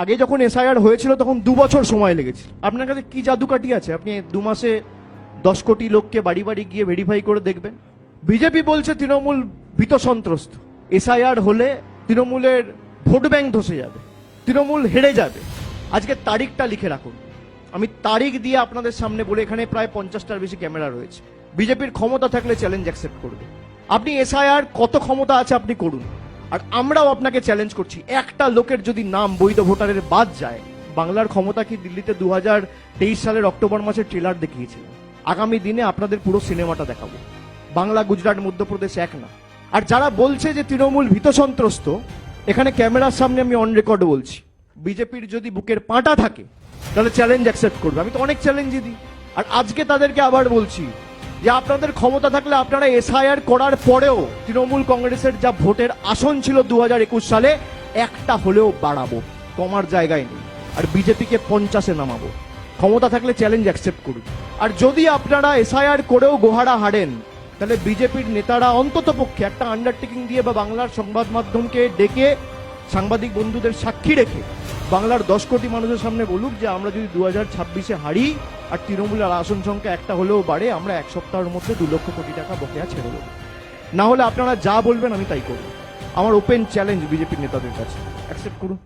আগে যখন এসআইআর হয়েছিল তখন দু বছর সময় লেগেছিল আপনার কাছে কি জাদুকাঠি আছে? আপনি দু মাসে দশ কোটি লোককে বাড়ি বাড়ি গিয়ে ভেরিফাই করে দেখবেন। বিজেপি বলছে তৃণমূল ভীত সন্ত্রস্ত। এসআইআর হলে তৃণমূলের ভোট ব্যাংক ধসে যাবে। তৃণমূল হেরে যাবে। আজকে তারিখটা লিখে রাখুন। আমি তারিখ দিয়ে আপনাদের সামনে বলে এখানে প্রায় পঞ্চাশটার বেশি ক্যামেরা রয়েছে। বিজেপির ক্ষমতা থাকলে চ্যালেঞ্জ অ্যাকসেপ্ট করবে। আপনি এসআইআর কত ক্ষমতা আছে আপনি করুন। আর আমরাও আপনাকে চ্যালেঞ্জ করছি। একটা লোকের যদি নাম বৈধ ভোটারের বাদ যায়, বাংলার ক্ষমতা কি দিল্লিতে দু হাজার তেইশ সালের অক্টোবর মাসের ট্রেলার দেখিয়েছিল? আগামী দিনে আপনাদের পুরো সিনেমাটা দেখাবো। বাংলা, গুজরাট, মধ্যপ্রদেশ এক না। আর যারা বলছে যে তৃণমূল ভীত সন্ত্রস্ত, এখানে ক্যামেরার সামনে আমি অন রেকর্ড বলছি। বিজেপির যদি বুকের পাটা থাকে, তাহলে চ্যালেঞ্জ অ্যাকসেপ্ট করবে। আমি তো অনেক চ্যালেঞ্জই দিই। আর আজকে তাদেরকে আবার বলছি যে আপনাদের ক্ষমতা থাকলে আপনারা এসআইআর করার পরেও তৃণমূল কংগ্রেসের যা ভোটের আসন ছিল দু হাজার একুশ সালে, একটা হলেও বাড়াবো। কমার জায়গায় নেই। আর বিজেপিকে পঞ্চাশে নামাবো। ক্ষমতা থাকলে চ্যালেঞ্জ অ্যাকসেপ্ট করুন। আর যদি আপনারা এসআইআর করেও গোহারা হারেন, তাহলে বিজেপির নেতারা অন্তত পক্ষে একটা আন্ডারটেকিং দিয়ে বা বাংলার সংবাদ মাধ্যমকে ডেকে সাংবাদিক বন্ধুদের সাক্ষী রেখে বাংলার দশ কোটি মানুষের সামনে বলুক যে আমরা যদি দু হাজার ছাব্বিশে হারি আর তৃণমূলের আসন সংখ্যা একটা হলেও বাড়ে, আমরা এক সপ্তাহের মধ্যে দু লক্ষ কোটি টাকা বকেয়া ছেড়ে দেবো। না হলে আপনারা যা বলবেন আমি তাই করব। আমার ওপেন চ্যালেঞ্জ বিজেপির নেতাদের কাছে। অ্যাকসেপ্ট করুন।